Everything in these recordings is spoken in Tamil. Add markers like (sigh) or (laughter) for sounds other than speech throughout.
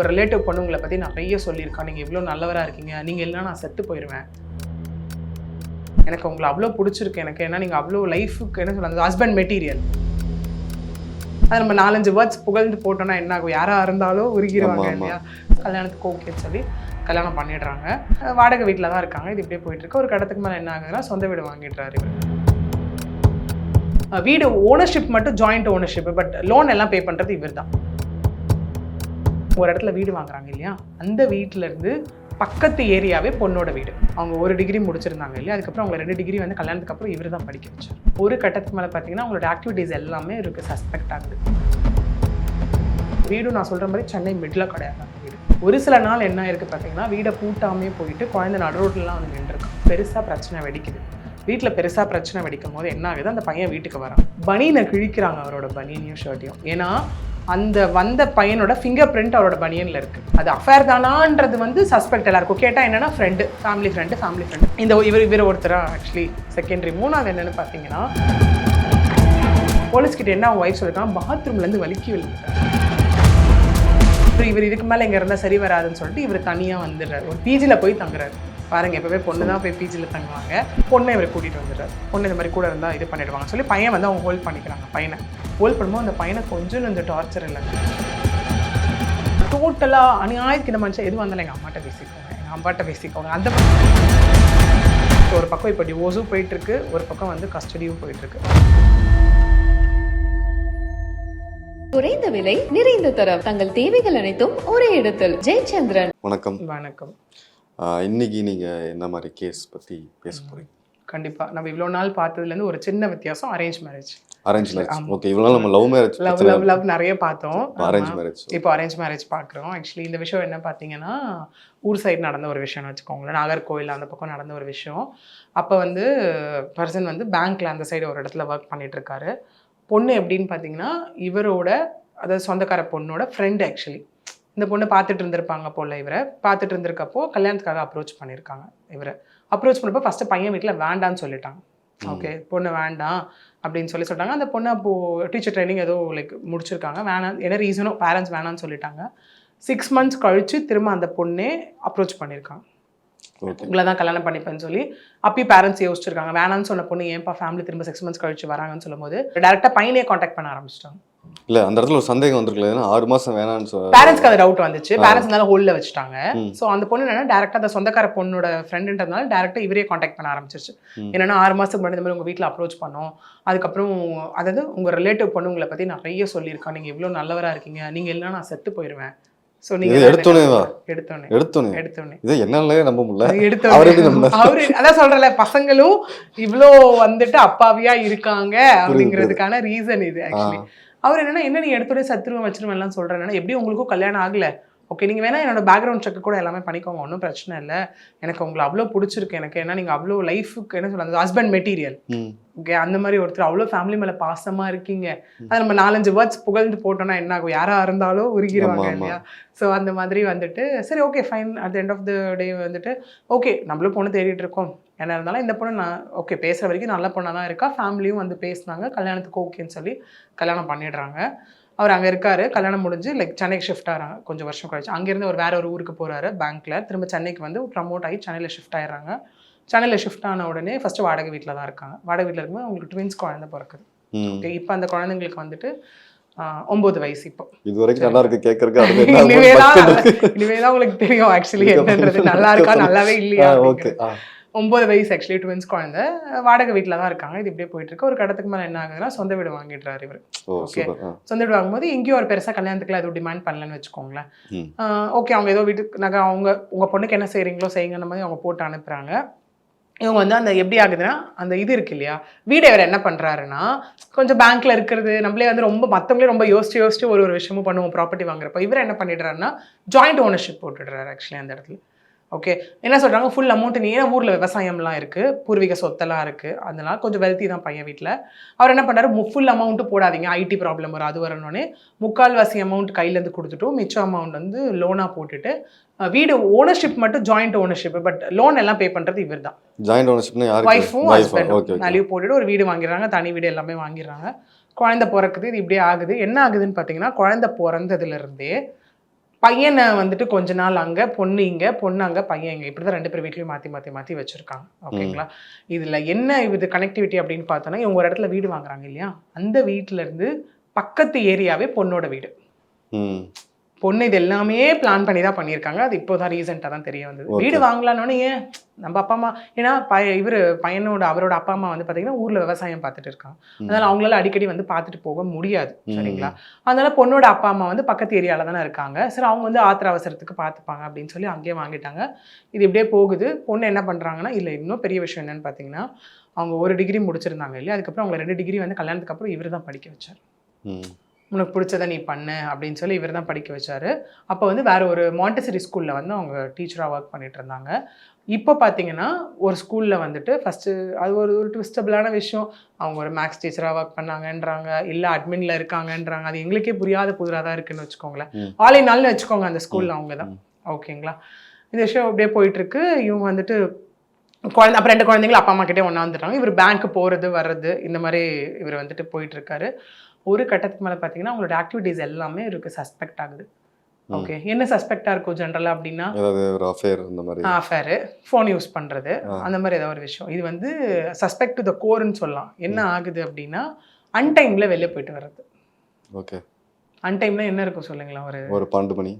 ஒரு ரிலேட்டிவ் பொண்ணு உங்களை பற்றி நிறைய சொல்லியிருக்கா. நீங்கள் இவ்வளோ நல்லவராக இருக்கீங்க. நீங்கள் இல்லைனா நான் செத்து போயிடுவேன் எனக்கு உங்களை அவ்வளோ பிடிச்சிருக்கு. எனக்கு ஏன்னா நீங்கள் அவ்வளோ லைஃபுக்கு என்ன சொல்கிறது ஹஸ்பண்ட் மெட்டீரியல் அது நம்ம நாலஞ்சு வேர்ட்ஸ் புகழ்ந்து போட்டோம்னா என்ன ஆகும்? யாராக இருந்தாலும் உருகிடுவாங்க. இல்லையா? கல்யாணத்துக்கு ஓகேன்னு சொல்லி கல்யாணம் பண்ணிடுறாங்க. வாடகை வீட்டில் தான் இருக்காங்க. இது இப்படியே போயிட்டு இருக்கு. ஒரு கடத்துக்கு மேலே என்ன ஆகுதுன்னா சொந்த வீடு வாங்கிடுறாரு இவர். வீடு ஓனர்ஷிப் மட்டும் ஜாயிண்ட் ஓனர்ஷிப் பட் லோன் எல்லாம் பே பண்ணுறது இவர் தான் ஒரு இடத்துல வீடு வாங்குறாங்க இல்லையா? அந்த வீட்டிலேருந்து பக்கத்து ஏரியாவே பொண்ணோட வீடு. அவங்க ஒரு டிகிரி முடிச்சிருந்தாங்க இல்லையா? அதுக்கப்புறம் அவங்க ரெண்டு டிகிரி வந்து கல்யாணத்துக்கு அப்புறம் இவர் தான் படிக்க வச்சார். ஒரு கட்டத்துக்கு மேலே பார்த்தீங்கன்னா அவங்களோட ஆக்டிவிட்டீஸ் எல்லாமே இருக்கு சஸ்பெக்ட் ஆகுது. வீடும் நான் சொல்கிற மாதிரி சென்னை மிடில் கிடையாது அந்த வீடு. ஒரு சில நாள் என்ன இருக்குது பார்த்தீங்கன்னா வீடை பூட்டாமே போயிட்டு குழந்தை நடு ரோட்லலாம் வந்து நின்றுருக்கு பெருசாக பிரச்சனை வெடிக்குது. வீட்டில் பெருசாக பிரச்சனை வெடிக்கும் போது என்ன ஆகுது? அந்த பையன் வீட்டுக்கு வரான். பனியனை கிழிக்கிறாங்க அவரோட பனியனையும் ஷர்ட்டையும் ஏன்னா அந்த வந்த பையனோட ஃபிங்கர் பிரிண்ட் அவரோட பனியனில் இருக்குது அது அஃபேர் தானான்றது வந்து சஸ்பெக்ட் எல்லாருக்கும். கேட்டால் என்னன்னா friend family friend family friend இந்த இவர் இவர் ஒருத்தரா ஆக்சுவலி செகண்டரி மூணாவது என்னென்னு பார்த்தீங்கன்னா போலீஸ்கிட்ட என்ன அவங்க ஒய்ஃப் சொல்லிருக்காங்க பாத்ரூம்லேருந்து வலிக்கி விழுந்துட்டாங்க அப்புறம் இவர் இதுக்கு மேலே இங்கே இருந்தால் சரி வராதுன்னு சொல்லிட்டு இவர் தனியாக வந்துடுறாரு. ஒரு பிஜியில் போய் தங்குறாரு. பாருங்க எப்பவுமே பொண்ணு தான் போய் பிஜியில் தங்குவாங்க. பொண்ணை இவர் கூட்டிகிட்டு வந்துடுறாரு. பொண்ணு இந்த மாதிரி கூட இருந்தால் இது பண்ணிடுவாங்க சொல்லி பையன் வந்து அவங்க ஹோல்ட் பண்ணிக்கிறாங்க பையனை. ஹோல்ட் பண்ணும்போது அந்த பையனை கொஞ்சம் இந்த டார்ச்சர் இல்லை. டோட்டலாக அநியாயத்துக்கு மனுஷன் எது வந்தாலும் எங்கள் அம்மாட்ட பேசிக்கோங்க. எங்கள் அம்மாட்ட பேசிக்கோங்க. அந்த ஒரு பக்கம் இப்போ டிவோர்ஸும் போயிட்டுருக்கு. ஒரு பக்கம் வந்து கஸ்டடியும் போயிட்டுருக்கு. குறைந்த விலை நிறைந்த தரம். தங்கள் தேவைகள் அனைத்தும் ஒரே இடத்தில். ஜெயச்சந்திரன். வணக்கம். வணக்கம். இன்னைக்கு நீங்க என்ன மாதிரி கேஸ் பத்தி பேச போறீங்க? கண்டிப்பாக நம்ம இவ்வளோ நாள் பார்த்ததுலேருந்து ஒரு சின்ன வித்தியாசம் arrange marriage arrange marriage. Okay இவ்வளவு நாள் நம்ம love marriage love love love நிறைய பார்த்தோம். அரேஞ்ச். மேரேஜ் இப்போ அரேஞ்ச் மேரேஜ் பார்க்குறோம். ஆக்சுவலி இந்த விஷயம் என்ன பார்த்தீங்கன்னா ஊர் சைடு நடந்த ஒரு விஷயம்னு வச்சுக்கோங்களேன். நாகர்கோவில் அந்த பக்கம் நடந்த ஒரு விஷயம். அப்போ வந்து பர்சன் வந்து பேங்க்ல அந்த சைடு ஒரு இடத்துல ஒர்க் பண்ணிட்டு இருக்காரு பொண்ணு எப்படின்னு பார்த்தீங்கன்னா இவரோட அதாவது சொந்தக்கார பொண்ணோட ஃப்ரெண்டு ஆக்சுவலி இந்த பொண்ணு பார்த்துட்டு இருந்திருப்பாங்க போல இவரை. பார்த்துட்டு இருந்திருக்கப்போ கல்யாணத்துக்காக அப்ரோச் பண்ணியிருக்காங்க இவரை. அப்ரோச் பண்ணப்போ ஃபஸ்ட்டு பையன் வீட்டில் வேண்டான்னு சொல்லிட்டாங்க. ஓகே பொண்ணு வேண்டாம் அப்படின்னு சொல்லி சொல்லிட்டாங்க. அந்த பொண்ணு அப்போது டீச்சர் ட்ரைனிங் ஏதோ லைக் முடிச்சிருக்காங்க. வேணாம் என்ன ரீசனோ பேரண்ட்ஸ் வேணாம்னு சொல்லிட்டாங்க. சிக்ஸ் மந்த்ஸ் கழிச்சு திரும்ப அந்த பொண்ணே அப்ரோச் பண்ணியிருக்காங்க. உங்களை தான் கல்யாணம் பண்ணிப்பேன்னு சொல்லி அப்பயும் பேரண்ட்ஸ் யோசிச்சிருக்காங்க. வேணாம்னு சொன்ன பொண்ணு ஏன்ப்பா ஃபேமிலி திரும்ப சிக்ஸ் மந்த்ஸ் கழிச்சு வராங்கன்னு சொல்லும்போது டேரெக்டாக பையனே காண்டாக்ட் பண்ண ஆரம்பிச்சிட்டாங்க. இல்ல அந்த இடத்துல ஒரு சந்தேகம் வந்திருக்கல. ஏன்னா ஆறு மாசம் வேணாம்னு சொல்ல பேரண்ட்ஸ்க்கு அந்த டவுட் வந்துச்சு. பேரண்ட்ஸ் இருந்தாலும் ஹோல்ல வச்சுட்டாங்க. ஸோ அந்த பொண்ணு என்னன்னா டேரக்டா அந்த சொந்தக்கார பொண்ணோட ஃப்ரெண்டுன்றதுனால டேரக்டா இவரே காண்டாக்ட் பண்ண ஆரம்பிச்சிருச்சு. என்னன்னா ஆறு மாசத்துக்கு முன்னாடி இந்த மாதிரி உங்க வீட்டில் அப்ரோச் பண்ணோம். அதுக்கப்புறம் அதாவது உங்க ரிலேட்டிவ் பொண்ணு உங்களை பத்தி நிறைய சொல்லியிருக்கா. நீங்க இவ்வளோ நல்லவரா இருக்கீங்க. நீங்க இல்லைன்னா நான் செத்து தான் எடுத்தோனே? எடுத்தோனே. எடுத்தோன்னே எடுத்தோடனே இதை என்னாலே நம்ப முடியல. அது அவர்? அவரு அதான் சொல்றல பசங்களும் இவ்ளோ வந்துட்டு அப்பாவியா இருக்காங்க அப்படிங்கிறதுக்கான ரீசன் இது ஆக்சுவலி அவர் என்னன்னா என்ன நீ எடுத்தோடனே சத்துருவம் வச்சிருவேன் எல்லாம் சொல்றேன்னா எப்படி உங்களுக்கும் கல்யாணம் ஆகல. ஓகே நீங்க வேணா என்னோட பேக்ரவுண்ட் செக் கூட எல்லாமே பண்ணிக்கோங்க. ஒன்றும் பிரச்சனை இல்லை. எனக்கு உங்களை அவ்வளோ பிடிச்சிருக்கு. எனக்கு ஏன்னா நீங்க அவ்வளோ லைஃபுக்கு என்ன சொல்றது ஹஸ்பண்ட் மெட்டீரியல். ஓகே அந்த மாதிரி ஒருத்தர் அவ்வளோ ஃபேமிலி மேல பாசமா இருக்கீங்க. அது நம்ம நாலஞ்சு வேர்ட்ஸ் புகழ்ந்து போட்டோம்னா என்ன ஆகும்? யாரா இருந்தாலும் உருகிடுவாங்க. இல்லையா? ஸோ அந்த மாதிரி வந்துட்டு சரி okay fine at end of the day வந்துட்டு ஓகே நம்மளும் பொண்ணு தேடிட்டு இருக்கோம். என்ன இருந்தாலும் இந்த பொண்ணு நான் ஓகே பேசுகிற வரைக்கும் நல்ல பொண்ணாக தான் இருக்கா. ஃபேமிலியும் வந்து பேசுனாங்க. கல்யாணத்துக்கு ஓகேன்னு சொல்லி கல்யாணம் பண்ணிடுறாங்க. அவர் அங்கே இருக்காரு. கல்யாணம் முடிஞ்சு லைக் சென்னைக்கு ஷிஃப்ட் ஆகிறாங்க கொஞ்சம் வருஷம் கழிச்சு. அங்கேருந்து அவர் வேற ஒரு ஊருக்கு போகிறாரு பேங்க்கில் திரும்ப சென்னைக்கு வந்து ப்ரமோட் ஆகி சென்னையில் ஷிஃப்ட் ஆயிடுறாங்க. சென்னையில் ஷிஃப்ட் ஆன உடனே ஃபஸ்ட்டு வாடகை வீட்டில் தான் இருக்காங்க. வாடகை வீட்டில் இருக்கும்போது அவங்களுக்கு ட்வின்ஸ் குழந்தை பிறக்குது. ஓகே இப்போ அந்த குழந்தைங்களுக்கு வந்துட்டு ஒன்பது வயசு இப்போ. இது வரைக்கும் நல்லா இருக்கு கேட்கறதுக்கு இனிமேதான் இனிமேதான் உங்களுக்கு தெரியும் ஆக்சுவலி என்னன்றது. நல்லா இருக்கா நல்லாவே இல்லையா ஓகே ஒன்பது வயசு ஆக்சுவலி ட்வின்ஸ் குழந்தை. வாடகை வீட்டில் தான் இருக்காங்க. இது இப்படியே போயிட்டு இருக்கு. ஒரு கடத்துக்கு மேலே என்ன ஆகுதுன்னா சொந்த வீடு வாங்கிடுறாரு இவர். ஓ Okay. சூப்பர் ஆ. சொந்த வீடு வாங்கும்போது எங்கேயும் ஒரு பெருசாக கல்யாணத்துக்குலாம் எதுவும் டிமாண்ட் பண்ணலன்னு வச்சுக்கோங்களேன். ஓகே அவங்க ஏதோ வீட்டுக்கு நாங்கள் அவங்க உங்கள் பொண்ணுக்கு என்ன செய்கிறீங்களோ செய்யுங்கன்னு மாதிரி அவங்க போட்டு அனுப்புகிறாங்க இவங்க வந்து அந்த எப்படி ஆகுதுன்னா அந்த இது இருக்கு இல்லையா? வீடு இவர் என்ன பண்ணுறாருன்னா கொஞ்சம் பேங்க்ல இருக்கிறது நம்மளே வந்து ரொம்ப மற்றவங்களே ரொம்ப யோசிச்சு யோசிச்சு ஒரு ஒரு விஷயமும் பண்ணுவோம் ப்ராப்பர்ட்டி வாங்குறப்ப. இவர் என்ன பண்ணிடுறாருன்னா ஜாயிண்ட் ஓனர்ஷிப் போட்டுடுறாரு ஆக்சுவலி அந்த இடத்துல. ஓகே என்ன சொல்றாங்க? ஃபுல் அமௌண்ட் நீ ஏன்னா ஊரில் விவசாயம்லாம் இருக்கு. பூர்வீக சொத்தெல்லாம் இருக்கு. அதனால கொஞ்சம் வெல்த்தி தான் பையன் வீட்டில் அவர் என்ன பண்ணாரு ஃபுல் அமௌண்ட் போடாதீங்க. ஐடி ப்ராப்ளம் வரும். அது வரணுன்னே முக்கால்வாசி அமௌண்ட் கையிலேருந்து கொடுத்துட்டும் மிச்சம் அமௌண்ட் வந்து லோனாக போட்டுட்டு வீடு ஓனர்ஷிப் மட்டும் ஜாயிண்ட் ஓனர்ஷிப் பட் லோன் எல்லாம் பே பண்ணுறது இவர் தான் ஜாயிண்ட் ஓனர்ஷிப்னா ஒய்ஃபும்? ஹஸ்பண்டும் வேல்யூ போட்டுட்டு ஒரு வீடு வாங்கிடுறாங்க. தனி வீடு எல்லாமே வாங்கிடுறாங்க. குழந்தை பிறக்குது இது இப்படியே ஆகுது. என்ன ஆகுதுன்னு பார்த்தீங்கன்னா குழந்தை பிறந்ததுல இருந்தே பையனை வந்துட்டு கொஞ்ச நாள் அங்க பொண்ணு இங்க பொண்ணு அங்க பையன் இங்க. இப்படிதான் ரெண்டு பேர் வீட்லயும் மாத்தி மாத்தி மாத்தி வச்சிருக்காங்க. ஓகேங்களா? இதுல என்ன இது கனெக்டிவிட்டி அப்படின்னு பார்த்தோன்னா இவங்க ஒரு இடத்துல வீடு வாங்குறாங்க இல்லையா? அந்த வீட்டுல இருந்து பக்கத்து ஏரியாவே பொண்ணோட வீடு. பொண்ணு இது எல்லாமே பிளான் பண்ணி தான் பண்ணியிருக்காங்க. அது இப்போதான் ரீசெண்டாக தான் தெரிய வந்தது. வீடு வாங்கலான்னு ஏன்? நம்ம அப்பா அம்மா ஏன்னா பய இவர் பையனோட அவரோட அப்பா அம்மா வந்து பார்த்தீங்கன்னா ஊரில் விவசாயம் பார்த்துட்டு இருக்காங்க. அதனால அவங்களால அடிக்கடி வந்து பார்த்துட்டு போக முடியாது. சரிங்களா? அதனால பொண்ணோட அப்பா அம்மா வந்து பக்கத்து ஏரியாவில் தானே இருக்காங்க. சரி அவங்க வந்து ஆத்திர அவசரத்துக்கு பார்த்துப்பாங்க அப்படின்னு சொல்லி அங்கேயே வாங்கிட்டாங்க. இது இப்படியே போகுது. பொண்ணு என்ன பண்ணுறாங்கன்னா இல்லை இன்னும் பெரிய விஷயம் என்னன்னு பார்த்தீங்கன்னா அவங்க ஒரு டிகிரி முடிச்சிருந்தாங்க இல்லையா? அதுக்கப்புறம் அவங்க ரெண்டு டிகிரி வந்து கல்யாணத்துக்கு அப்புறம் இவர் தான் படிக்க வச்சார். உனக்கு பிடிச்சதை நீ பண்ணு அப்படின்னு சொல்லி இவர் தான் படிக்க வச்சாரு. அப்போ வந்து வேற ஒரு மாண்டசரி ஸ்கூலில் வந்து அவங்க டீச்சராக ஒர்க் பண்ணிட்டு இருந்தாங்க. இப்போ பார்த்தீங்கன்னா ஒரு ஸ்கூலில் வந்துட்டு ஃபஸ்ட்டு அது ஒரு ஒரு ட்விஸ்டபிளான விஷயம். அவங்க ஒரு மேக்ஸ் டீச்சராக ஒர்க் பண்ணாங்கன்றாங்க. இல்லை அட்மின்ல இருக்காங்கன்றாங்க. அது எங்களுக்கே புரியாத புதிராக தான் இருக்குன்னு வச்சுக்கோங்களேன். ஆலை நாள்னு வச்சுக்கோங்க அந்த ஸ்கூலில் அவங்க தான். ஓகேங்களா? இந்த விஷயம் அப்படியே போயிட்டு இருக்கு இவங்க வந்துட்டு குழந்தை அப்புறம் ரெண்டு குழந்தைங்களும் அப்பா அம்மா கிட்டே ஒன்றா வந்துட்டாங்க. இவர் பேங்க் போகிறது வர்றது இந்த மாதிரி இவர் வந்துட்டு போயிட்டு இருக்காரு ஒரு கட்டத்துக்கு மேலே பார்த்தீங்கன்னா அவங்களோட ஆக்டிவிட்டீஸ் எல்லாமே இவருக்கு சஸ்பெக்ட் ஆகுது. ஓகே என்ன சஸ்பெக்டாக இருக்கும் ஜென்ரலாக அப்படின்னா ஒரு அஃபேர் இந்த மாதிரி. அஃபேரு ஃபோன் யூஸ் பண்ணுறது. அந்த மாதிரி ஏதாவது ஒரு விஷயம். இது வந்து சஸ்பெக்ட் டு த கோர்னு சொல்லலாம். என்ன ஆகுது அப்படின்னா அன்டைமில் வெளியே போயிட்டு வர்றது. ஓகே அன்டைம்ல என்ன இருக்கும் சொல்லுங்களேன் ஒரு ஒரு பன்னெண்டு மணி.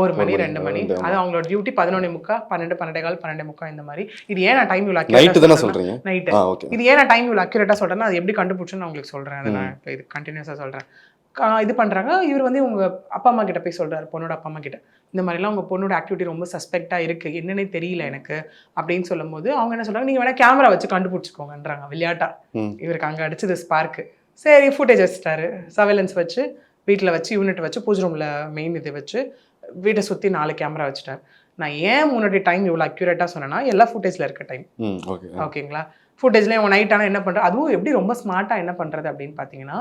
ஒரு மணி ரெண்டு மணி. அது அவங்களோட டியூட்டி பதினொன்னே முக்கா பன்னெண்டு பன்னெண்டே கால் பன்னெண்டு முக்கா இந்த மாதிரி. இது ஏன் நான் டைம் இவ்வளோ நைட்டு தானே சொல்றீங்க? நைட்டு இது ஏன் நான் டைம் இவ்வளோ அக்யூரேட்டாக சொல்கிறேன்னா அது எப்படி கண்டுபிடிச்சுன்னு உங்களுக்கு சொல்கிறேன் அதை நான் இப்போ இது கண்டினியூஸாக சொல்கிறேன் இது பண்ணுறாங்க இவர் வந்து உங்க அப்பா அம்மா கிட்ட போய் சொல்றாரு பொண்ணோட அப்பா அம்மா கிட்ட. இந்த மாதிரிலாம் உங்க பொண்ணோட ஆக்டிவிட்டி ரொம்ப சஸ்பெக்டாக இருக்கு. என்னன்னே தெரியல எனக்கு அப்படின்னு சொல்லும்போது அவங்க என்ன சொல்றாங்க நீங்க வேணா கேமரா வச்சு கண்டுபிடிச்சிக்கோங்கன்றாங்க விளையாட்டா. இவருக்கு அங்கே அடிச்சது ஸ்பார்க்கு சரி ஃபுட்டேஜ் வச்சுட்டாரு. சர்வேலன்ஸ் வச்சு வீட்டில் வச்சு யூனிட் வச்சு பூஜை ரூமில் மெயின் இது வச்சு வீட்டை சுற்றி நாலு கேமரா வச்சுட்டார் நான் ஏன் முன்னாடி டைம் இவ்வளோ அக்யூரேட்டாக சொன்னேன்னா எல்லா ஃபுட்டேஜில் இருக்க டைம் ஓகே ஓகேங்களா ஃபுட்டேஜ்ல இவன் நைட் ஆனால் என்ன பண்ணுறது அதுவும் எப்படி ரொம்ப ஸ்மார்ட்டாக என்ன பண்ணுறது அப்படின்னு பார்த்தீங்கன்னா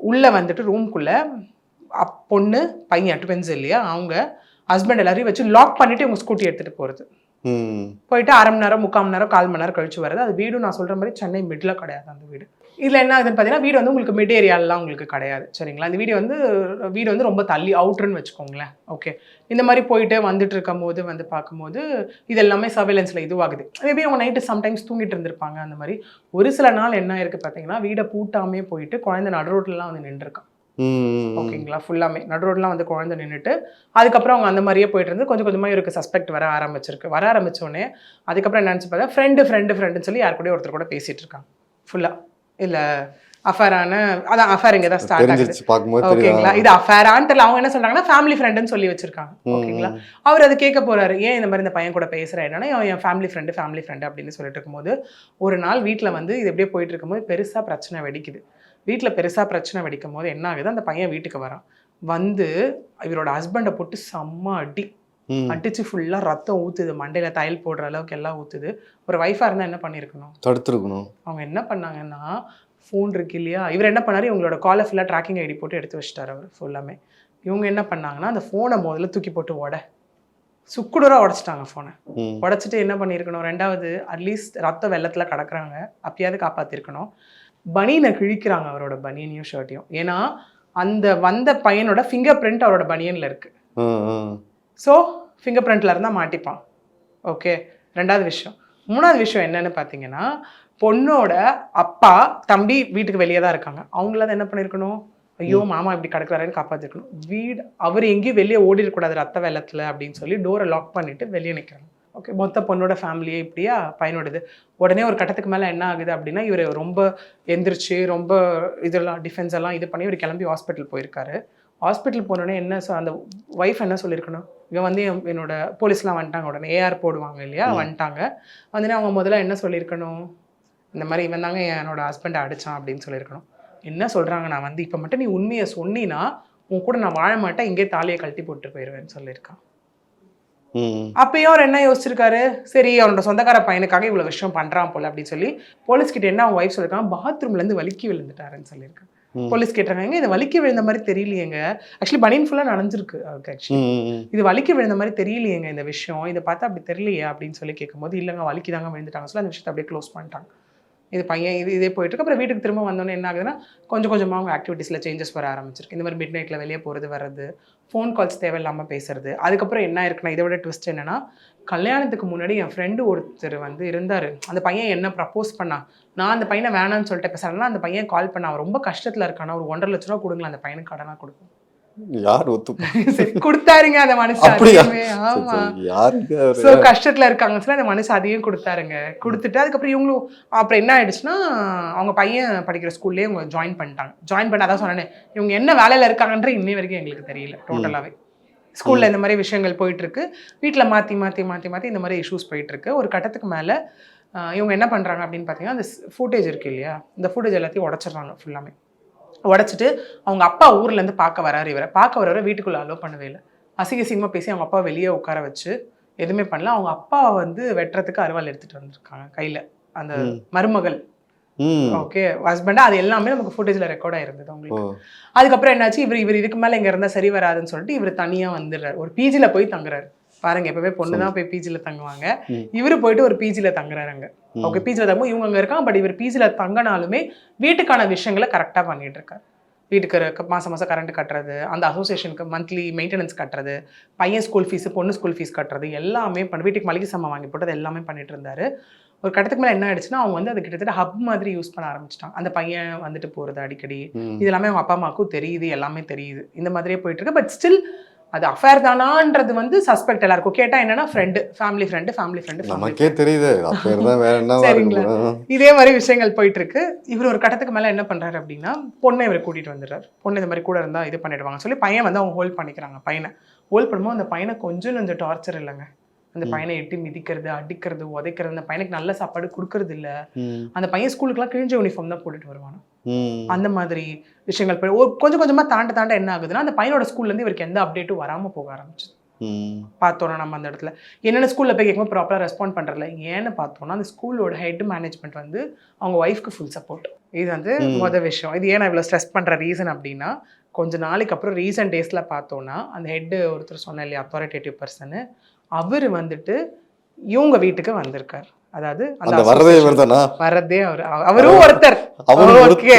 உள்ளே வந்துட்டு ரூம்குள்ளே அப் பொண்ணு பையன் ட்வின்ஸ் இல்லையா அவங்க ஹஸ்பண்ட் எல்லாரையும் வச்சு லாக் பண்ணிட்டு இவங்க ஸ்கூட்டி எடுத்துகிட்டு போகிறது போயிட்டு அரை மணி நேரம் முக்கால் மணி நேரம் கால் மணி நேரம் கழிச்சு வருது அது வீடும் நான் சொல்கிற மாதிரி சென்னை மிடில் கிடையாது அந்த வீடு. இதில் என்ன ஆகுதுன்னு பார்த்தீங்கன்னா வீடு வந்து உங்களுக்கு மிட் ஏரியாலலாம் உங்களுக்கு கிடையாது. சரிங்களா? இந்த வீடு வந்து வீடு வந்து ரொம்ப தள்ளி அவுட்ருன்னு வச்சுக்கோங்களேன். ஓகே இந்த மாதிரி போயிட்டு வந்துட்டு இருக்கும் போது வந்து பார்க்கும்போது இது எல்லாமே சர்வேலன்ஸில் இதுவாகுது. மேபி அவங்க நைட்டு சம்டைம்ஸ் தூங்கிட்டு இருந்திருப்பாங்க அந்த மாதிரி. ஒரு சில நாள் என்ன இருக்குது பார்த்தீங்கன்னா வீடை பூட்டாமே போயிட்டு குழந்தை நடு ரோட்லலாம் வந்து நின்றுருக்கான். ஓகேங்களா? ஃபுல்லாமே. நடு ரோட்லாம் வந்து குழந்தை நின்றுட்டு அதுக்கப்புறம் அவங்க அந்த மாதிரியே போயிட்டு இருந்து கொஞ்சம் கொஞ்சமாக இவருக்கு சஸ்பெக்ட் வர ஆரம்பிச்சிருக்கு. வர ஆரம்பிச்ச உடனே அதுக்கப்புறம் என்ன நினச்சி பார்த்தா ஃப்ரெண்டு ஃப்ரெண்டு ஃப்ரெண்டுன்னு சொல்லி யார் கூடயும் ஒருத்தர் கூட பேசிட்டு இருக்காங்க ஃபுல்லாக இல்லை அஃபேரான அதான் அஃபேர் இங்கே தான் ஸ்டார்ட் ஆகுது ஓகேங்களா? இது அஃபேரான்னு தெரியல. அவங்க என்ன சொல்றாங்கன்னா ஃபேமிலி ஃப்ரெண்டுன்னு சொல்லி வச்சிருக்காங்க. ஓகேங்களா? அவர் அது கேட்க போறாரு ஏன் இந்த மாதிரி இந்த பையன் கூட பேசுறேன் என்னன்னா என் ஃபேமிலி ஃப்ரெண்டு ஃபேமிலி ஃப்ரெண்டு அப்படின்னு சொல்லிட்டு இருக்கும்போது ஒரு நாள் வீட்டில் வந்து இது எப்படியே போயிட்டு இருக்கும்போது பெருசா பிரச்சனை வெடிக்குது. வீட்டில் பெருசா பிரச்சனை வெடிக்கும் போது என்ன ஆகுது? அந்த பையன் வீட்டுக்கு வரான். வந்து இவரோட ஹஸ்பண்டை போட்டு செம்ம அடி. அடிச்சு ஃபுல்லா ரத்தம் ஊத்துது. மண்டையில தையல் போடுற அளவுக்கு எல்லாம் ஊத்துது. ஒரு ஒய்ஃபா இருந்தா என்ன பண்ணியிருக்கணும் தடுத்துருக்கணும். அவங்க என்ன பண்ணாங்கன்னா ஃபோன் இருக்கு இல்லையா? இவர் என்ன பண்ணாரு? இவங்களோட காலை ஃபுல்லாக ட்ராக்கிங் ஐடி போட்டு எடுத்து வச்சிட்டாரு அவர் ஃபுல்லாமே இவங்க என்ன பண்ணாங்கன்னா அந்த ஃபோனை முதல்ல தூக்கி போட்டு உட சுக்குடூராக உடச்சிட்டாங்க ஃபோனை உடச்சிட்டு என்ன பண்ணியிருக்கணும் ரெண்டாவது அட்லீஸ்ட் ரத்த வெள்ளத்தில் கிடக்குறாங்க. அப்பயாவது காப்பாற்றிருக்கணும் பனியனை கிழிக்கிறாங்க அவரோட பனியனையும் ஷர்ட்டையும் ஏன்னா அந்த வந்த பையனோட ஃபிங்கர் பிரிண்ட் அவரோட பனியனில் இருக்கு. ஸோ ஃபிங்கர் பிரிண்ட்ல இருந்தால் மாட்டிப்பான். ஓகே ரெண்டாவது விஷயம். மூணாவது விஷயம் என்னன்னு பார்த்தீங்கன்னா பொண்ணோட அப்பா தம்பி வீட்டுக்கு வெளியே தான் இருக்காங்க. அவங்கள என்ன பண்ணியிருக்கணும் ஐயோ மாமா இப்படி கிடக்குறாருன்னு காப்பாற்றிருக்கணும் வீடு அவர் எங்கேயும் வெளியே ஓடிடக்கூடாது ரத்த வெள்ளத்தில் அப்படின்னு சொல்லி டோரை லாக் பண்ணிட்டு வெளியே நிற்கிறாங்க ஓகே மொத்த பொண்ணோட ஃபேமிலியே இப்படியா? பையனோடது. உடனே ஒரு கட்டத்துக்கு மேலே என்ன ஆகுது அப்படின்னா இவர் ரொம்ப எந்திரிச்சு ரொம்ப இதெல்லாம் டிஃபென்ஸ் எல்லாம் இது பண்ணி இவர் கிளம்பி ஹாஸ்பிட்டல் போயிருக்காரு. ஹாஸ்பிட்டல் போனோடனே என்ன அந்த ஒய்ஃப் என்ன சொல்லியிருக்கணும்? இவன் வந்து என்- என்னோட போலீஸ்லாம் வந்துட்டாங்க உடனே. ஏஆர் போடுவாங்க இல்லையா. வந்துட்டாங்க. வந்துட்டு அவங்க முதல்ல என்ன சொல்லியிருக்கணும்? இந்த மாதிரி இவன் தாங்க என்னோட ஹஸ்பண்டை அடிச்சான் அப்படின்னு சொல்லியிருக்கணும். என்ன சொல்றாங்க? நான் வந்து இப்போ மட்டும் நீ உண்மையை சொன்னீன்னா உன் கூட நான் வாழ மாட்டேன் இங்கே தாலியை கழட்டி போட்டு போயிடுவேன்னு சொல்லியிருக்கான். அப்பயும் அவர் என்ன யோசிச்சிருக்காரு? சரி அவனோட சொந்தக்கார பையனுக்காக இவ்வளவு விஷயம் பண்றான் போல அப்படின்னு சொல்லி போலீஸ் கிட்ட என்ன அவங்க ஒய்ஃப் சொல்லிருக்காங்க? பாத்ரூம்ல இருந்து வலிக்கி விழுந்துட்டாருன்னு சொல்லியிருக்காங்க. போலீஸ் கேட்டாங்க "ஏங்க, இது வலிக்கி விழுந்த மாதிரி தெரியலையேங்க. ஆக்சுவலி பனியன் ஃபுல்லா நனைஞ்சிருக்கு அவருக்கு ஆக்சுவலி இது வலிக்கி விழுந்த மாதிரி தெரியலையேங்க இந்த விஷயம். இதை பார்த்தா அப்படி தெரியலையே அப்படின்னு சொல்லி கேட்கும்போது இல்லைங்க வலிக்கு தாங்க விழுந்துட்டாங்க. சொல்லி அந்த விஷயத்தை அப்படியே க்ளோஸ் பண்ணிட்டாங்க. இது பையன் இது இதே போயிட்டுருக்கு அப்புறம் வீட்டுக்கு திரும்ப வந்தோன்னே என்ன ஆகுதுன்னா கொஞ்சம் கொஞ்சமாக அவங்க ஆக்டிவிட்டீஸில் சேஞ்சஸ் வர ஆரம்பிச்சிருக்கு. இந்த மாதிரி மிட் நைட்டில் வெளியே போகிறது வர்றது ஃபோன் கால்ஸ் தேவையில்லாமல் பேசுறது. அதுக்கப்புறம் என்ன இருக்குன்னா இதை விட ட்விஸ்ட் என்னென்னா கல்யாணத்துக்கு முன்னாடி என் ஃப்ரெண்டு ஒருத்தர் வந்து இருந்தார். அந்த பையன் என்ன ப்ரப்போஸ் பண்ணா நான் அந்த பையனை வேணாம்னு சொல்லிட்டு பேசுறேன்னா அந்த பையன் கால் பண்ண அவன் ரொம்ப கஷ்டத்தில் இருக்கானா. ஒரு ஒன்றரை லட்ச ரூபா கொடுங்களேன் அந்த பையனுக்கு கடனாக கொடுக்கும் யார் (laughs) கொடுத்தாருங்க அந்த மனுஷன் அப்படியா? ஆமா. கஷ்டத்துல இருக்காங்க சொல்லி அந்த மனுஷன் அதையும் கொடுத்தாருங்க. கொடுத்துட்டு அதுக்கப்புறம் இவங்களும் அப்புறம் என்ன ஆயிடுச்சுன்னா அவங்க பையன் படிக்கிற ஸ்கூல்லேயே அவங்க ஜாயின் பண்ணிட்டாங்க. ஜாயின் பண்ண அதான் சொன்னேன் இவங்க என்ன வேலையில இருக்காங்கன்ற இன்னி வரைக்கும் எங்களுக்கு தெரியல டோட்டலாகவே ஸ்கூல்ல இந்த மாதிரி விஷயங்கள் போயிட்டு இருக்கு வீட்டில் மாற்றி மாற்றி மாற்றி மாற்றி இந்த மாதிரி இஷ்யூஸ் போயிட்டு இருக்கு ஒரு கட்டத்துக்கு மேலே இவங்க என்ன பண்றாங்க அப்படின்னு பார்த்தீங்கன்னா அந்த ஃபுட்டேஜ் இருக்கு இல்லையா? இந்த ஃபுட்டேஜ் எல்லாத்தையும் உடச்சிடுறாங்க ஃபுல்லாமே உடச்சிட்டு அவங்க அப்பா ஊர்ல இருந்து பார்க்க வராரு இவரை. பார்க்க வரவரை வீட்டுக்குள்ள அலோவ் பண்ணவே இல்லை. அசிங்க அசிங்கமா பேசி அவங்க அப்பா வெளியே உட்கார வச்சு எதுவுமே பண்ணல. அவங்க அப்பா வந்து வெட்டுறதுக்கு அருவாள் எடுத்துட்டு வந்திருக்காங்க கையில. அந்த. மருமகள். ஓகே. ஹஸ்பண்டா அது எல்லாமே நமக்கு ஃபுட்டேஜ்ல ரெக்கார்ட் ஆயிருந்தது. அவங்களுக்கு அதுக்கப்புறம் என்னாச்சு? இவர் இவர் இதுக்கு மேல இங்க இருந்தா சரி வராதுன்னு சொல்லிட்டு இவர் தனியா வந்துடுறாரு. ஒரு பிஜில போய் தங்குறாரு. பாருங்க எப்பவுமே பொண்ணு தான் போய் பிஜில தங்குவாங்க. இவரு போயிட்டு ஒரு பிஜில தங்குறாரு அங்க. ம். ஓகே பிஜில தங்கும் இவங்க அங்க இருக்காங்க பட் இவர் பிஜில தங்கினாலுமே வீட்டுக்கான விஷயங்களை கரெக்டா பண்ணிட்டு இருக்காரு வீட்டுக்கு மாசம் மாசம் கரண்ட் கட்டுறது அந்த அசோசியேஷனுக்கு மந்த்லி மெயின்டெனன்ஸ் கட்டுறது பையன் ஸ்கூல் ஃபீஸ் பொண்ணு ஸ்கூல் ஃபீஸ் கட்டுறது எல்லாமே பண்ணி வீட்டுக்கு மளிகை சாமான் வாங்கி போட்டது எல்லாமே பண்ணிட்டு இருந்தாரு. ஒரு கட்டத்துக்கு மேலே என்ன ஆயிடுச்சுன்னா அவங்க வந்து அது கிட்டத்தட்ட ஹப் மாதிரி யூஸ் பண்ண ஆரம்பிச்சிட்டாங்க. அந்த பையன் வந்துட்டு போறது அடிக்கடி. இது எல்லாமே அவங்க அப்பா அம்மாவுக்கும் தெரியுது எல்லாமே தெரியுது. இந்த மாதிரியே போயிட்டு இருக்கு பட் ஸ்டில் அது அஃபேர் தானான்றது வந்து சஸ்பெக்ட் எல்லாருக்கும். கேட்டா என்னன்னா friend family friend family friend நமக்கே தெரியுது. (laughs) சரிங்களா? இதே மாதிரி விஷயங்கள் போயிட்டு இருக்கு இவர் ஒரு கட்டத்துக்கு மேல என்ன பண்றாரு அப்படின்னா பொண்ணை இவர் கூட்டிட்டு வந்துடுறாரு. பொண்ணு இந்த மாதிரி கூட இருந்தா இது பண்ணிடுவாங்க சொல்லி பையன் வந்து அவங்க ஹோல்ட் பண்ணிக்கிறாங்க பையனை. ஹோல்ட் பண்ணும்போது அந்த பையனை கொஞ்சம் கொஞ்சம் டார்ச்சர் இல்லைங்க. அந்த பையனை எட்டி மிதிக்கிறது அடிக்கிறது உதைக்கிறது அந்த பையனுக்கு நல்ல சாப்பாடு கொடுக்கறது இல்ல. அந்த பையன் ஸ்கூலுக்குலாம் கிழிஞ்ச யூனிஃபார்ம் தான் போட்டுட்டு வருவான் அந்த மாதிரி விஷயங்கள் கொஞ்சம் கொஞ்சமா தாண்ட தாண்ட என்ன ஆகுதுன்னா அந்த பையனோட ஸ்கூல்ல இருந்து இவருக்கு எந்த அப்டேட்டும் வராம போக ஆரம்பிச்சு பார்த்தோன்னா நம்ம அந்த இடத்துல. என்னென்ன ஸ்கூலில் போய் கேட்கும்போது ப்ராப்பராக ரெஸ்பாண்ட் பண்ணுறல ஏன்னு பார்த்தோன்னா அந்த ஸ்கூலோட ஹெட் மேனேஜ்மெண்ட் வந்து அவங்க ஒய்ஃப்க்கு ஃபுல் சப்போர்ட் இது வந்து. மொதல் விஷயம். இது ஏன் இவ்வளோ ஸ்ட்ரெஸ் பண்ணுற ரீசன் அப்படின்னா கொஞ்ச நாளைக்கு அப்புறம் ரீசன்ட் டேஸில் பார்த்தோன்னா அந்த ஹெட் ஒருத்தர் சொன்ன இல்லையா அத்தாரிட்டேட்டிவ் பர்சனு அவர் வந்துட்டு இவங்க வீட்டுக்கு வந்திருக்கார். அதாவது அந்த association- இவர் தானா வர்றதே அவர். அவரும் ஒருத்தர். அவரும் ஓகே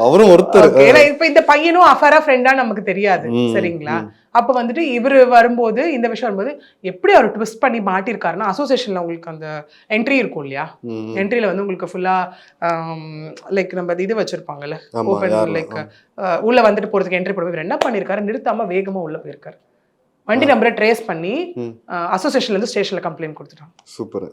அவரும் ஒருத்தர். ஏன்னா இப்ப இந்த பையனும் அஃபரா ஃப்ரெண்டா நமக்கு தெரியாது. சரிங்களா. அப்ப வந்துட்டு இவர் வரும்போது இந்த விஷயம் வரும்போது எப்படி அவர் ட்விஸ்ட் பண்ணி மாட்டிருக்காருன்னா அசோசியேஷன்ல உங்களுக்கு அந்த என்ட்ரி இருக்கும் இல்லையா? ம். என்ட்ரில வந்து உங்களுக்கு ஃபுல்லா லைக் நம்ம இது வச்சிருப்பாங்கல்ல ஓப்பன்? லைக் உள்ள வந்துட்டு போறதுக்கு என்ட்ரி போடும்போது இவர் என்ன பண்ணிருக்காரு? நிறுத்தாம வேகமா உள்ள போயிருக்காரு. வண்டி நம்பரை ட்ரேஸ் பண்ணி. அசோசியேஷன்ல இருந்து ஸ்டேஷன்ல கம்ப்ளைண்ட் கொடுத்துட்டாங்க சூப்பர்.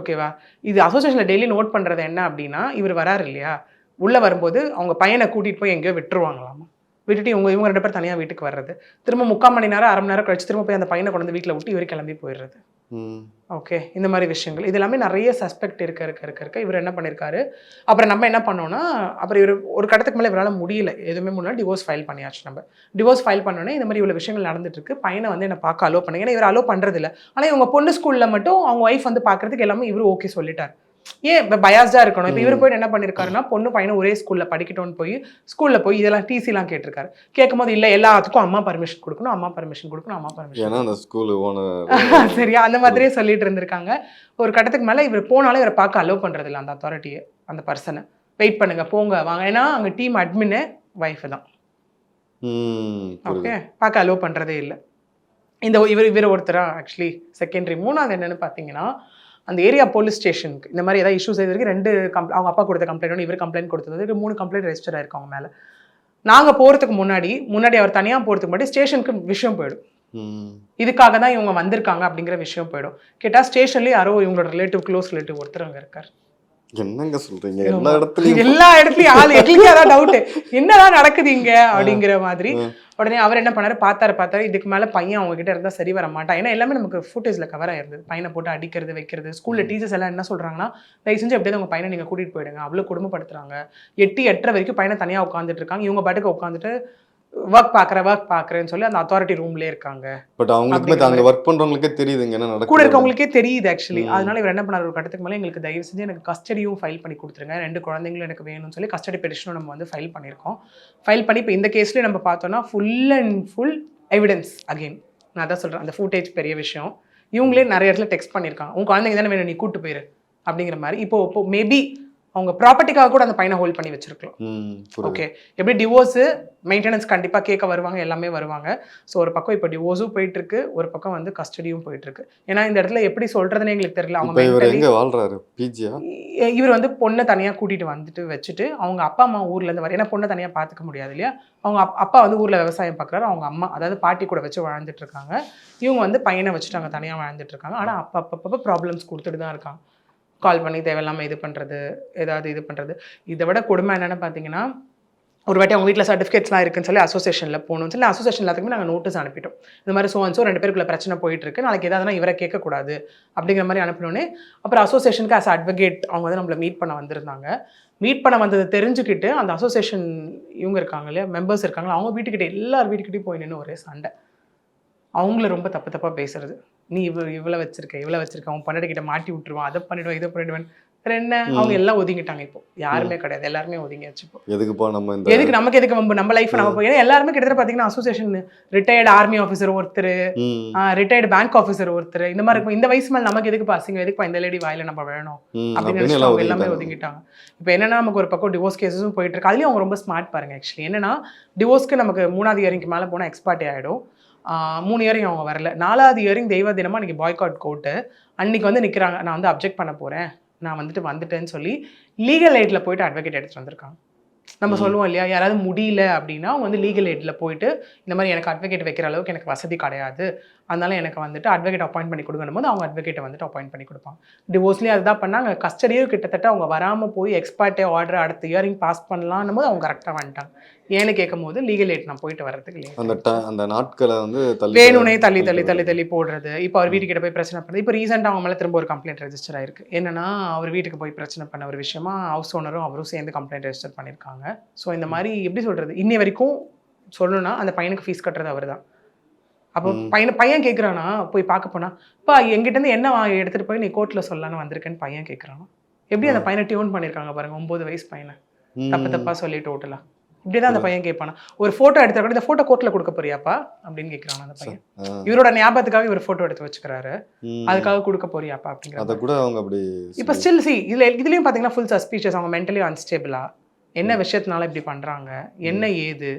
ஓகேவா இது அசோசியேஷன்ல டெய்லி நோட் பண்றது என்ன அப்படின்னா இவர் வராரு இல்லையா? உள்ள வரும்போது அவங்க பையனை கூட்டிட்டு போய் எங்கேயோ விட்டுருவாங்களாமா? விட்டுட்டு இவங்க இவங்க ரெண்டு பேர் தனியா வீட்டுக்கு வர்றது. திரும்ப முக்கால் மணி நேரம் அரை மணி நேரம் கழிச்சு திரும்ப போய் அந்த பையனை கொண்டு வந்து வீட்டில் விட்டு இவர் கிளம்பி போயிடுறது. ஓகே இந்த மாதிரி விஷயங்கள். இது எல்லாமே நிறைய சஸ்பெக்ட் இருக்க இருக்க இருக்க இருக்க. இவர் என்ன பண்ணியிருக்காரு அப்புறம் நம்ம என்ன பண்ணோம்னா அப்புறம் இவர் ஒரு கடத்துக்கு மேலே இவரால் முடியல. எதுவுமே முன்னாடி டிவோர்ஸ் ஃபைல் பண்ணியாச்சு நம்ம. டிவோர்ஸ் ஃபைல் பண்ணோன்னே இந்த மாதிரி இவ்வளோ விஷயங்கள் நடந்துட்டு இருக்கு பையனை வந்து என்னை பார்க்க அலோ பண்ணுங்க ஏன்னா இவர் அலோ பண்ணுறது இல்லை ஆனால் இவங்க பொண்ணு ஸ்கூலில் மட்டும் அவங்க ஒய்ஃப் வந்து பார்க்கறதுக்கு எல்லாமே இவர் ஓகே சொல்லிட்டார். ஏன் இப்போ பயாஸ்டாக இருக்கணும்? இப்போ இவர் போய் என்ன பண்ணியிருக்காருன்னா பொண்ணு பையனை ஒரே ஸ்கூலில் படிக்கட்டும்னு போய் ஸ்கூலில் போய் இதெல்லாம் டிசிலாம் கேட்டிருக்காரு. கேட்கும்போது இல்லை எல்லாத்துக்கும் அம்மா பர்மிஷன் கொடுக்கணும் அம்மா பர்மிஷன் கொடுக்கணும் அம்மா பர்மிஷன் ஏன்னா அந்த ஸ்கூல் ஓனர் (laughs) சரியா? அந்த மாதிரியே சொல்லிட்டு இருந்திருக்காங்க. ஒரு கட்டத்துக்கு மேல இவர் போனாலும் இவரை பார்க்க அலோவ் பண்றது இல்ல அந்த அத்தாரிட்டியை அந்த பர்சனை வெயிட் பண்ணுங்க போங்க வாங்க. ஏன்னா அங்க டீம் அட்மின் ஒய்ஃப் தான். ஓகே பார்க்க அலோவ் பண்றதே இல்லை. இந்த இவர் இவர் ஒருத்தரா ஆக்சுவலி செகண்டரி மூணாவது என்னன்னு பார்த்தீங்கன்னா அந்த ஏரியா போலீஸ் ஸ்டேஷனுக்கு இந்த மாதிரி ஏதாவது இஷ்யூஸ் எது ரெண்டு கம்ப்ளை அவங்க அப்பா கொடுத்த கம்ப்ளைண்ட் இவர் கம்ப்ளைண்ட் கொடுத்தது மூணு கம்ப்ளைண்ட் ரெஜிஸ்டர் ஆயிருக்கு அவங்க மேலே. நாங்கள் போகிறதுக்கு முன்னாடி முன்னாடி அவர் தனியாக போகிறதுக்கு முன்னாடி ஸ்டேஷனுக்கு விஷயம் போயிடும். இதுக்காக தான் இவங்க வந்திருக்காங்க அப்படிங்கிற விஷயம் போயிடும். கேட்டா ஸ்டேஷன்லயே யாரோ இவங்களோட ரிலேட்டிவ் க்ளோஸ் ரிலேட்டிவ் ஒருத்தர் அங்க இருக்காரு. என்னங்க சொல்றீங்க? எல்லா இடத்துலயும் எல்லா இடத்துலயும் ஆள் (laughs) எங்களுக்கு அதான் டவுட் என்னதான் நடக்குது இங்க? அப்படிங்கிற மாதிரி. உடனே அவர் என்ன பண்ணாரு? பார்த்தாரு பார்த்தாரு. இதுக்கு மேல பையன் அவங்க கிட்ட இருந்தா சரி வர மாட்டான். ஏன்னா எல்லாமே நமக்கு ஃபுட்டேஜ்ல கவர் ஆயிருந்தது பையனை போட்டு அடிக்கிறது வைக்கிறது. ஸ்கூல்ல டீச்சர்ஸ் எல்லாம் என்ன சொல்றாங்கன்னா தயவு செஞ்சு எப்படியாவது உங்க பையனை நீங்க கூட்டிட்டு போயிடுங்க. அவ்வளவு குடும்பப்படுத்துறாங்க. எட்டு எட்டரை வரைக்கும் பையனை தனியா உட்காந்துட்டு இருக்காங்க. இவங்க பாட்டுக்கு உட்காந்துட்டு ஒர்க் பாக்குற ஒர்க் பாக்குறேன்னு சொல்லி அந்த அத்தாரிட்டி ரூம்லயே இருக்காங்க. பட் அப்படிங்கிற அங்க ஒர்க் பண்றவங்களுக்கே தெரியுதுங்க என்ன கூட நடக்குது இருக்கவங்களுக்கே தெரியுது ஆக்சுவலி. அதனால இவர் என்ன பண்ணாரு ஒரு கட்டத்துக்கு மேலே எங்களுக்கு தயவு செஞ்சு எனக்கு கஸ்டடியும் ஃபைல் பண்ணி கொடுத்துருங்க. ரெண்டு குழந்தைங்களும் எனக்கு வேணும்னு சொல்லி கஸ்டடி பெட்டிஷனும் நம்ம வந்து ஃபைல் பண்ணியிருக்கோம். ஃபைல் பண்ணி இப்போ இந்த கேஸ்லேயே நம்ம பார்த்தோம்னா full and full evidence again நான் அதான் சொல்கிறேன் அந்த ஃபுட்டேஜ் பெரிய விஷயம். இவங்களே நிறைய இடத்துல டெக்ஸ்ட் பண்ணியிருக்காங்க. உன் குழந்தைங்க தானே வேணும் நீ கூட்டு போயிரு. அப்படிங்கிற மாதிரி. இப்போ இப்போ மேபி அவங்க ப்ராப்பர்ட்டிக்காக கூட அந்த பையனை ஹோல்ட் பண்ணி வச்சிருக்கலாம். ஓகே எப்படி டிவோர்ஸு மெயின்டெனன்ஸ் கண்டிப்பாக கேட்க வருவாங்க எல்லாமே வருவாங்க. ஸோ ஒரு பக்கம் இப்போ டிவோர்ஸும் போயிட்டு இருக்கு ஒரு பக்கம் வந்து கஸ்டடியும் போயிட்டு இருக்கு ஏன்னா இந்த இடத்துல எப்படி சொல்றதுன்னு எங்களுக்கு தெரியல. அவங்க இவர் வந்து பொண்ணை தனியாக கூட்டிட்டு வந்துட்டு வச்சுட்டு அவங்க அப்பா அம்மா ஊர்ல இருந்து வர ஏன்னா பொண்ணை தனியாக பார்த்துக்க முடியாது இல்லையா? அவங்க அப்- அப்பா வந்து ஊர்ல விவசாயம் பார்க்குறாரு அவங்க அம்மா அதாவது பாட்டி கூட வச்சு வாழ்ந்துட்டு இருக்காங்க. இவங்க வந்து பையனை வச்சுட்டு அங்கே தனியாக வாழ்ந்துட்டு இருக்காங்க. ஆனால் அப்போ அப்பப்போ ப்ராப்ளம்ஸ் கொடுத்துட்டு தான் இருக்காங்க. கால் பண்ணி தேவையில்லாமல் இது பண்ணுறது ஏதாவது இது பண்ணுறது இதை விட கொடுமை என்னென்னு பார்த்தீங்கன்னா ஒரு வாட்டி அவங்க வீட்டில் சர்டிஃபிகேட்ஸ்லாம் இருக்குன்னு சொல்லி அசோசியேஷனில் போகணும்னு சொல்லி அசோசியேஷன் எல்லாத்துக்குமே நாங்கள் நோட்டீஸ் அனுப்பிட்டோம். இந்த மாதிரி சோ ஸோ ரெண்டு பேருக்குள்ள பிரச்சனை போயிட்டு இருக்கு. நாளைக்கு ஏதாவதுனா இவரை கேட்கக்கூடாது அப்படிங்கிற மாதிரி அனுப்பினோடனே அப்புறம் அசோசியேஷனுக்கு அஸ் அட்வொகேட் அவங்க வந்து நம்மளை மீட் பண்ண வந்திருந்தாங்க. மீட் பண்ண வந்ததை தெரிஞ்சுக்கிட்டு அந்த அசோசியேஷன் இவங்க இருக்காங்க இல்லையா மெம்பர்ஸ் இருக்காங்களா அவங்க வீட்டுக்கிட்ட எல்லார் வீட்டுக்கிட்டையும் போய் நின்று ஒரே சண்டை. அவங்கள ரொம்ப தப்பு தப்பாக பேசுறது. நீ இவ இவ்வளோ வச்சிருக்க இவ்வளோ வச்சிருக்க அவன் பன்னெண்டு கிட்ட மாட்டி விட்டுருவான் அதை பண்ணிடுவான் இதை பண்ணிடுவேன். வேற என்ன? அவங்க எல்லாம் ஒதுங்கிட்டாங்க இப்போ. யாருமே கிடையாது. எல்லாருமே ஒதுங்கியாச்சு இப்போ. எதுக்குப்பா நம்ம எதுக்கு நமக்கு எதுக்கு வம்பு? நம்ம லைஃப் நம்ம ஏன்னா எல்லாருமே கிட்டத்தட்ட பார்த்தீங்கன்னா அசோசியேஷன் ரிட்டையர்டு ஆர்மி ஆஃபீஸர் ஒருத்தர் ரிட்டையர்டு பேங்க் ஆஃபீஸர் ஒருத்தர் இந்த மாதிரி இருக்கும். இந்த வயசு மேல நமக்கு எதுக்கு பாசிங்க எதுக்கு இந்த லேடி வாயில நம்ம வேணும்? அப்படின்னு அவங்க எல்லாமே ஒதுங்கிட்டாங்க. இப்போ என்னன்னா நமக்கு ஒரு பக்கம் டிவோர்ஸ் கேஸஸும் போயிட்டு இருக்கு. அதுலயும் அவங்க ரொம்ப ஸ்மார்ட் பாருங்க ஆக்சுவலி என்னன்னா டிவோர்ஸ்க்கு நமக்கு மூணாவது இயரிங்க்கு மேல போனா எக்ஸ்பர்ட் ஆயிடும். மூணு இயரிங் அவங்க வரல. நாலாவது இயரிங் தெய்வ தினமா இன்னைக்கு பாய்காட் கோர்ட்டு அன்னைக்கு வந்து நிக்கிறாங்க. நான் வந்து அப்ஜெக்ட் பண்ண போறேன். நான் வந்துட்டு வந்துட்டேன்னு சொல்லி லீகல் எய்ட்ல போயிட்டு அட்வொகேட் எடுத்துட்டு வந்திருக்காங்க. நம்ம சொல்லுவோம் இல்லையா? யாராவது முடியல அப்படின்னா அவங்க வந்து லீகல் எய்ட்ல போயிட்டு இந்த மாதிரி எனக்கு அட்வொகேட் வைக்கிற அளவுக்கு எனக்கு வசதி கிடையாது. அதனால எனக்கு வந்துட்டு அட்வொகேட் அப்பாயிண்ட் பண்ணி கொடுக்கணும் போது அவங்க அட்வொகேட்டை வந்துட்டு அப்பாயிண்ட் பண்ணி கொடுப்பாங்க. டிவோர்ஸ்லேயும் அதுதான் பண்ணாங்க. கஸ்டடியும் கிட்டத்தட்ட அவங்க வராமல் போய் எக்ஸ்பர்ட்டே ஆர்டர் அடுத்த இயரிங் பாஸ் பண்ணலாம்னு போது அவங்க கரெக்டாக வந்துட்டாங்க. ஏன்னு கேட்கும் போது லீகல் எய்ட் நான் போயிட்டு வரதுக்கு இல்லையா. அந்த அந்த நாட்களை வந்து தள்ளி வேணும்னே தள்ளி தள்ளி தள்ளி தள்ளி போடுறது. இப்போ அவர் வீட்டுக்கிட்ட போய் பிரச்சனை பண்ணுறது இப்போ ரீசெண்டாக அவங்க மேலே திரும்ப ஒரு கம்ப்ளைண்ட் ரெஜிஸ்டர் ஆயிருக்கு. என்னன்னா அவர் வீட்டுக்கு போய் பிரச்சனை பண்ண ஒரு விஷயமா ஹவுஸ் ஓனரும் அவரும் சேர்ந்து கம்ப்ளைண்ட் ரெஜிஸ்டர் பண்ணியிருக்காங்க. ஸோ இந்த மாதிரி எப்படி சொல்றது? இன்னி வரைக்கும் சொல்லணும்னா அந்த பையனுக்கு ஃபீஸ் கட்டுறது அவர் தான் அப்போ. பையன் பையன் கேட்குறானா போய் பார்க்க போனா பா எங்கிட்ட இருந்து என்ன எடுத்துட்டு போய் நீ கோர்ட்டில் சொல்லலான்னு வந்திருக்கேன்னு பையன் கேட்குறான் எப்படி அந்த பையனை டியூன் பண்ணியிருக்காங்க பாருங்க ஒன்பது வயசு பையனை. தப்பு தப்பா சொல்லி டோட்டலா இப்படிதான் அந்த பையன் கேட்பானா. ஒரு போட்டோ எடுத்தா கூட இந்த போட்டோ கோர்ட்ல கொடுக்க போறியாப்பா? அப்படின்னு கேட்கறான் அந்த பையன். இவரோட ஞாபகத்துக்காக இவர் போட்டோ எடுத்து வச்சுக்கிறாரு. அதுக்காக கொடுக்க போறியாப்பா அப்படிங்கிற கூட அவங்க அப்படி இப்போ ஸ்டில் சி இதுல இதுலயும் பாத்தீங்கன்னா ஃபுல் சஸ்பீஷியஸ் அவங்க மென்டலி அன்ஸ்டேபிளா என்ன விஷயத்தினால இப்படி பண்றாங்க? என்ன ஏது?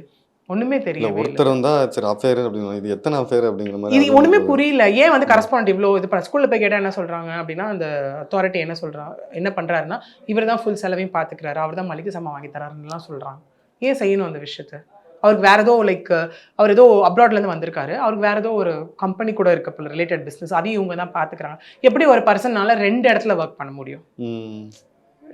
ஒண்ணுமே இல்லை ஒருத்தர் வந்தா சரி அஃபேர் அப்படின்னு இது எத்தனை அஃபேர் அப்படிங்கிற மாதிரி இது ஒண்ணுமே புரியல. ஏன் வந்து கரஸ்பாண்ட் இவ்வளோ இது பண்ண ஸ்கூல்ல போய் கேட்டா என்ன சொல்றாங்க அப்படின்னா அந்த அத்தாரிட்டி என்ன சொல்றா என்ன பண்றாருன்னா இவர் தான் ஃபுல் செலவையும் பாத்துக்கிறாரு அவர் தான் மளிகை சாமான் வாங்கி தராருன்னுலாம் சொல்றாங்க. ஏன் செய்யணும் அந்த விஷயத்த? அவருக்கு வேற ஏதோ லைக் அவர் ஏதோ அப்ராட்ல இருந்து வந்திருக்காரு அவருக்கு வேற ஏதோ ஒரு கம்பெனி கூட இருக்க ரிலேட்டட் பிசினஸ் அதையும் இவங்க தான் பாத்துக்கிறாங்க. எப்படி ஒரு பர்சனால ரெண்டு இடத்துல ஒர்க் பண்ண முடியும்.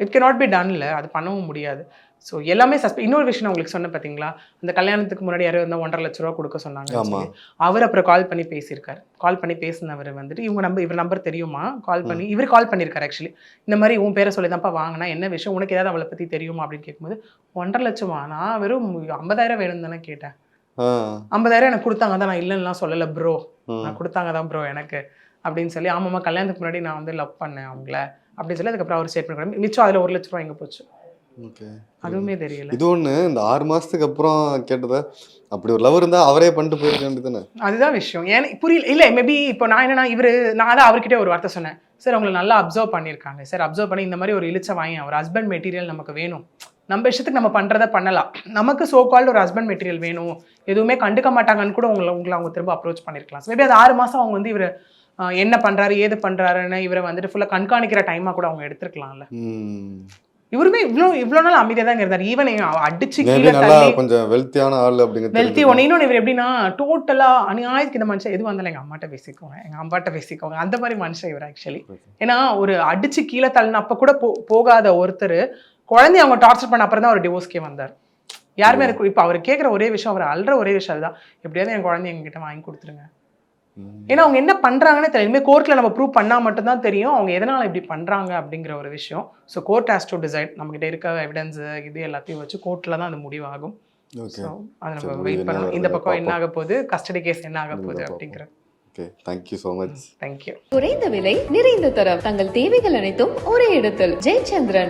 இட் கே நாட் பி டன்ல அது பண்ணவும் முடியாது. ஸோ எல்லாமே சஸ்பெ இன்னொரு விஷயம் நான் உங்களுக்கு சொன்னேன் பார்த்தீங்களா அந்த கல்யாணத்துக்கு முன்னாடி யாரோ இருந்தால் ஒன்றரை லட்ச ரூபா கொடுக்க சொன்னாங்க. அவர் அப்புறம் கால் பண்ணி பேசியிருக்காரு. கால் பண்ணி பேசினவர் வந்துட்டு இவங்க நம்பர் இவர் நம்பர் தெரியுமா? கால் பண்ணி இவர் கால் பண்ணியிருக்காரு ஆக்சுவலி இந்த மாதிரி உன் பேரை சொல்லி தான்ப்பா வாங்கினா என்ன விஷயம்? உனக்கு ஏதாவது அவளை பற்றி தெரியுமா? அப்படின்னு கேட்கும்போது ஒன்றரை லட்சமா? நான் வெறும் ஐம்பதாயிரம் வேணும் தானே கேட்டேன். ஐம்பதாயிரம் எனக்கு கொடுத்தாங்க. தான் நான் இல்லைன்னுலாம் சொல்லலை ப்ரோ. நான் கொடுத்தாங்க தான் ப்ரோ எனக்கு. அப்படின்னு சொல்லி ஆமாம்மா கல்யாணத்துக்கு முன்னாடி நான் வந்து லவ் பண்ணேன் அவங்கள. அப்படின்னு சொல்லி அதுக்கப்புறம் அவர் ஸ்டேட்மெண்ட் மிச்சம் அதில் ஒரு லட்ச ரூபா எங்கே போச்சு? அதுவுமே தெரியல. இது ஒண்ணு இந்த ஆறு மாசத்துக்கு அப்புறம் கேட்டத அப்படி ஒரு லவ் இருந்தா அவரே பண்ணிட்டு போயிருக்க வேண்டியதானே அதுதான் விஷயம். ஏன்னா புரியல இல்லை மேபி இப்போ நான் என்னன்னா இவர் நான் தான் அவர்கிட்ட ஒரு வார்த்தை சொன்னேன். சார் உங்களை நல்லா அப்சர்வ் பண்ணியிருக்காங்க. சார் அப்சர்வ் பண்ணி இந்த மாதிரி ஒரு இழிச்ச வாங்கி ஒரு ஹஸ்பண்ட் மெட்டீரியல் நமக்கு வேணும். நம்ம இஷ்டத்துக்கு நம்ம பண்ணுறத பண்ணலாம். நமக்கு சோ கால்டு ஒரு ஹஸ்பண்ட் மெட்டீரியல் வேணும். எதுவுமே கண்டுக்க மாட்டாங்கன்னு கூட உங்களை உங்களை அவங்க திரும்ப அப்ரோச் பண்ணியிருக்கலாம் மேபி அது ஆறு மாதம் அவங்க வந்து இவர் என்ன பண்ணுறாரு ஏது பண்ணுறாருன்னு இவரை வந்துட்டு ஃபுல்லாக கண்காணிக்கிற டைமாக கூட அவங்க எடுத்துருக்கலாம்ல. இவருமே இவ்வளோ இவ்வளோ நாள் அமைதியாக தான் இருந்தார். ஈவன் அடிச்சு கீழே கொஞ்சம் வெல்த்தியான ஆள் அப்படிங்கிறது வெல்த்தி. ஒன்று இன்னொன்று இவர் எப்படின்னா டோட்டலாக அநியாயத்துக்கு இந்த மனுஷன் எது வந்தாலும் எங்கள் அம்மாட்ட பேசிக்கோங்க. எங்கள் அம்மாட்ட பேசிக்கோங்க. அந்த மாதிரி மனுஷன் இவர் ஆக்சுவலி ஏன்னா ஒரு அடிச்சு கீழே தள்ளினப்ப கூட போ போகாத ஒருத்தர் குழந்தைய அவங்க டார்ச்சர் பண்ண அப்புறம் தான் அவர் டிவோர்ஸ்க்கே வந்தார். யாருமே இப்போ அவர் கேட்குற ஒரே விஷயம் அவர் அல்ற ஒரே விஷயம் அதுதான். எப்படியாவது என் குழந்தைய எங்ககிட்ட வாங்கி கொடுத்துருங்க. ஏன்னா அவங்க என்ன பண்றாங்கன்னே தெரியல. இனிமேல் கோர்ட்ல நம்ம ப்ரூவ் பண்ணா மட்டும்தான் தெரியும். அவங்க எதனால இப்படி பண்றாங்க அப்படிங்கிற ஒரு விஷயம். So court has to decide நம்மகிட்ட இருக்க எவிடன்ஸ் இது எல்லாத்தையும் வச்சு கோர்ட்ல தான் அது முடிவாகும். ஓகே ஸோ அதை நம்ம வெயிட் வருது இந்த பக்கம் என்ன. ஆக போகுது? கஸ்டடி கேஸ் என்ன ஆக போகுது. அப்படிங்கிறது ஓகே தேங்க்யூ மச் தேங்க்யூ குறைந்த விலை நிறைந்த தரம். தங்கள் தேவைகள் அனைத்தும் ஒரே இடத்தில். ஜெயச்சந்திரன்.